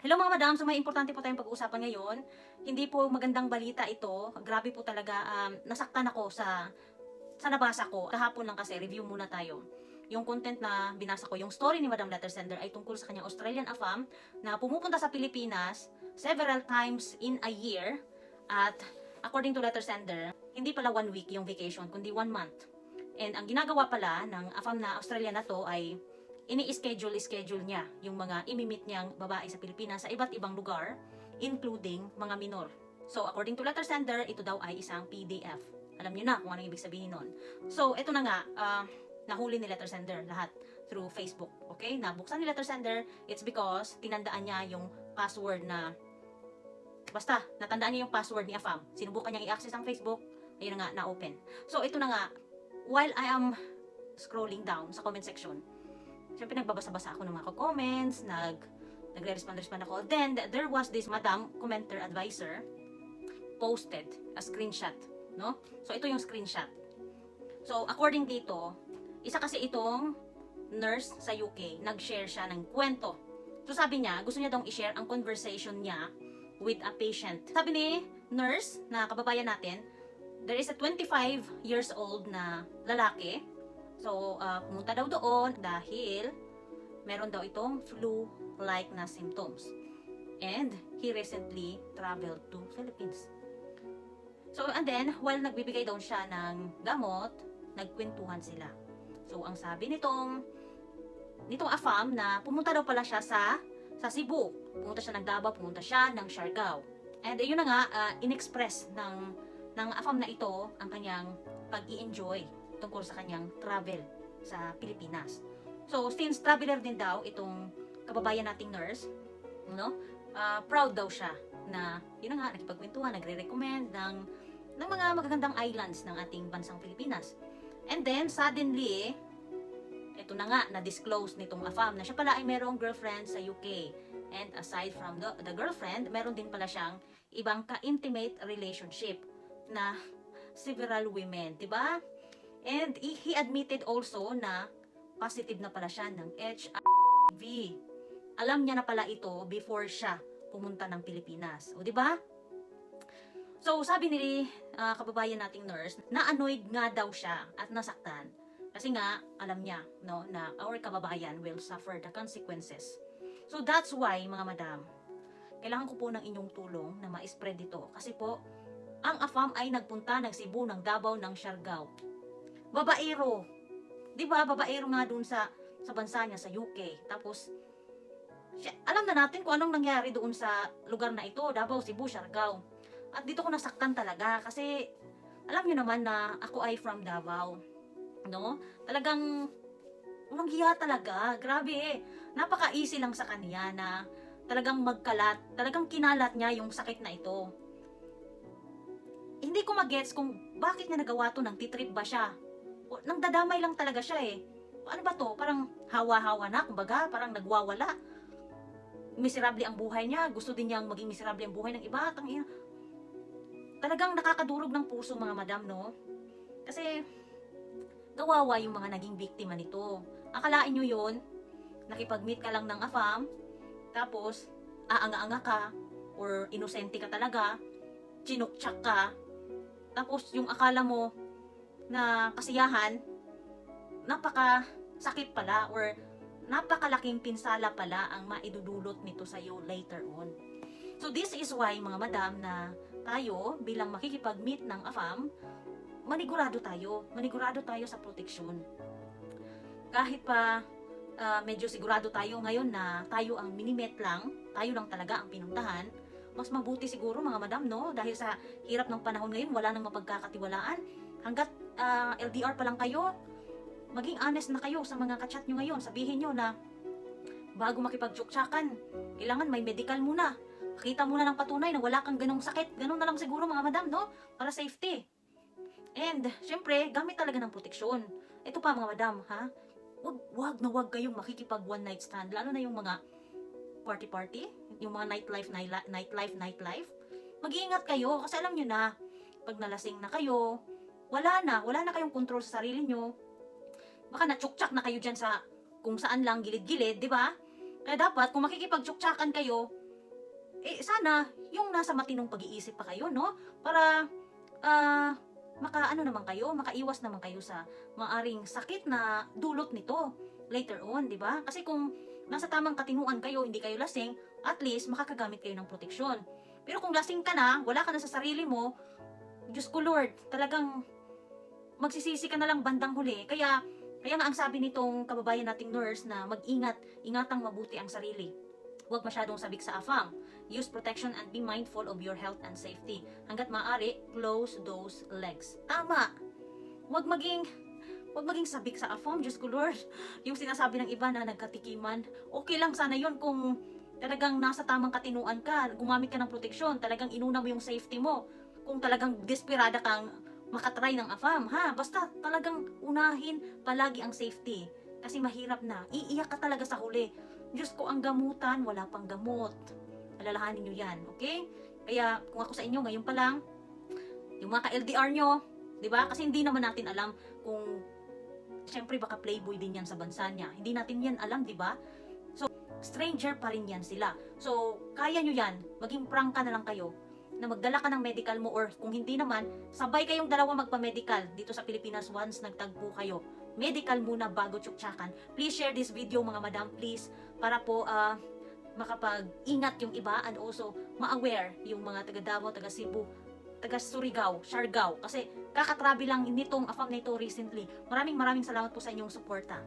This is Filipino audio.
Hello mga madam, so may importante po tayong pag-uusapan ngayon. Hindi po magandang balita ito. Grabe po talaga, um, nasaktan ako sa sa nabasa ko. Kahapon lang kasi, review muna tayo. Yung content na binasa ko, yung story ni Madam Letter Sender ay tungkol sa kanyang Australian AFAM na pumupunta sa Pilipinas several times in a year at according to Letter Sender, hindi pala one week yung vacation, kundi one month. And ang ginagawa pala ng AFAM na Australia na to ay ini-schedule-schedule niya yung mga imimit niyang babae sa Pilipinas sa iba't ibang lugar, including mga minor. So, according to letter sender, ito daw ay isang PDF. Alam niyo na kung anong ibig sabihin nun. So, ito na nga, ah, nahuli ni letter sender lahat through Facebook. Okay? Nabuksan ni letter sender, it's because tinandaan niya yung password na Basta, natandaan niya yung password ni Afam. Sinubukan niyang i-access ang Facebook, ayun na nga, na-open. So, ito na nga, while I am scrolling down sa comment section, syempre nagbabasa-basa ako ng mga comments, nag nagre-respond-respond ako. Then, th- there was this madam commenter advisor posted a screenshot, no? So, ito yung screenshot. So, according dito, isa kasi itong nurse sa UK, nag-share siya ng kwento. So, sabi niya, gusto niya daw i-share ang conversation niya with a patient. Sabi ni nurse na kababayan natin, there is a 25 years old na lalaki So, uh, pumunta daw doon dahil meron daw itong flu-like na symptoms. And he recently traveled to Philippines. So, and then, while nagbibigay daw siya ng gamot, nagkwentuhan sila. So, ang sabi nitong nitong AFAM na pumunta daw pala siya sa sa Cebu. Pumunta siya ng Davao, pumunta siya ng Siargao. And yun na nga, uh, inexpress ng ng AFAM na ito ang kanyang pag-i-enjoy tungkol sa kanyang travel sa Pilipinas. So, since traveler din daw itong kababayan nating nurse, no? ah, proud daw siya na, yun na nga, nakipagkwentuhan, nagre-recommend ng, ng mga magagandang islands ng ating bansang Pilipinas. And then, suddenly, ito na nga, na-disclose nitong AFAM na siya pala ay merong girlfriend sa UK. And aside from the, the girlfriend, meron din pala siyang ibang ka-intimate relationship na several women, 'di ba? And he admitted also na positive na pala siya ng HIV. Alam niya na pala ito before siya pumunta ng Pilipinas. O, di ba? So, sabi ni ah, kababayan nating nurse, na-annoyed nga daw siya at nasaktan. Kasi nga, alam niya, no, na our kababayan will suffer the consequences. So, that's why, mga madam, kailangan ko po ng inyong tulong na ma-spread ito. Kasi po, ang AFAM ay nagpunta ng Cebu, ng Davao, ng Siargao babaero. 'Di ba? Babaero nga dun sa sa bansa niya sa UK. Tapos siya, alam na natin kung anong nangyari doon sa lugar na ito, Davao, Cebu, Siargao. At dito ko nasaktan talaga kasi alam niyo naman na ako ay from Davao. No? Talagang walang hiya talaga. Grabe eh. Napaka-easy lang sa kanya na talagang magkalat, talagang kinalat niya yung sakit na ito. Hindi ko magets kung bakit niya nagawa to, nang titrip ba siya? Nang dadamay lang talaga siya eh. Ano ba to? Parang hawa-hawa na, kumbaga, parang nagwawala. Miserable ang buhay niya, gusto din niyang maging miserable ang buhay ng iba. Tang ina. Talagang nakakadurog ng puso mga madam, no? Kasi, kawawa yung mga naging biktima nito. Akalain nyo yun, nakipag-meet ka lang ng afam, tapos, aanga-anga ka, or inosente ka talaga, chinukchak ka, tapos yung akala mo na kasiyahan, napaka sakit pala or napakalaking pinsala pala ang maidudulot nito sa iyo later on. So this is why mga madam na tayo bilang makikipag-meet ng AFAM, manigurado tayo, manigurado tayo sa proteksyon. Kahit pa ah, medyo sigurado tayo ngayon na tayo ang minimet lang, tayo lang talaga ang pinuntahan, mas mabuti siguro mga madam, no? Dahil sa hirap ng panahon ngayon, wala nang mapagkakatiwalaan. Hanggat ah, LDR pa lang kayo, maging honest na kayo sa mga kachat nyo ngayon. Sabihin nyo na bago makipagtsuktsakan, kailangan may medical muna. Pakita muna ng patunay na wala kang ganong sakit. Ganon na lang siguro mga madam, no? Para safety. And, syempre, gamit talaga ng proteksyon. Ito pa mga madam, ha? Wag, wag na wag kayong makikipag one night stand. Lalo na yung mga party-party, yung mga nightlife, night- nightlife, nightlife. Mag-iingat kayo kasi alam nyo na, pag nalasing na kayo, wala na, wala na kayong control sa sarili nyo. Baka natsuktsak na kayo dyan sa kung saan lang gilid-gilid, di ba? Kaya dapat, kung makikipagtsuktsakan kayo, eh sana yung nasa matinong pag-iisip pa kayo, no? Para ah maka ano naman kayo, makaiwas naman kayo sa maaring sakit na dulot nito later on, di ba? Kasi kung nasa tamang katinuan kayo, hindi kayo lasing, at least makakagamit kayo ng proteksyon. Pero kung lasing ka na, wala ka na sa sarili mo, Diyos ko Lord, talagang magsisisi ka na lang bandang huli. Kaya, kaya nga ang sabi nitong kababayan nating nurse na mag-ingat, ingatang mabuti ang sarili. Huwag masyadong sabik sa afam. Use protection and be mindful of your health and safety. Hanggat maaari, close those legs. Tama! Huwag maging Huwag maging sabik sa afam, Diyos ko Lord. Yung sinasabi ng iba na nagkatikiman, okay lang sana yon kung talagang nasa tamang katinuan ka, gumamit ka ng proteksyon, talagang inuna mo yung safety mo. Kung talagang desperada kang makatry ng afam, ha? Basta talagang unahin palagi ang safety. Kasi mahirap na. Iiyak ka talaga sa huli. Diyos ko, ang gamutan, wala pang gamot. Alalahanin nyo yan, okay? Kaya kung ako sa inyo, ngayon pa lang, yung mga ka-LDR nyo, di ba? Kasi hindi naman natin alam kung Siyempre baka playboy din yan sa bansa niya. Hindi natin yan alam, di ba? So, stranger pa rin yan sila. So, kaya nyo yan. Maging prangka na lang kayo na magdala ka ng medical mo or kung hindi naman, sabay kayong dalawa magpa-medical dito sa Pilipinas once nagtagpo kayo. Medical muna bago tsuktsakan. Please share this video mga madam, please. Para po ah, makapag-ingat yung iba and also ma-aware yung mga taga Davao, taga Cebu, taga Surigao, Siargao. Kasi kakatrabi lang nitong afam na ito recently. Maraming maraming salamat po sa inyong suporta.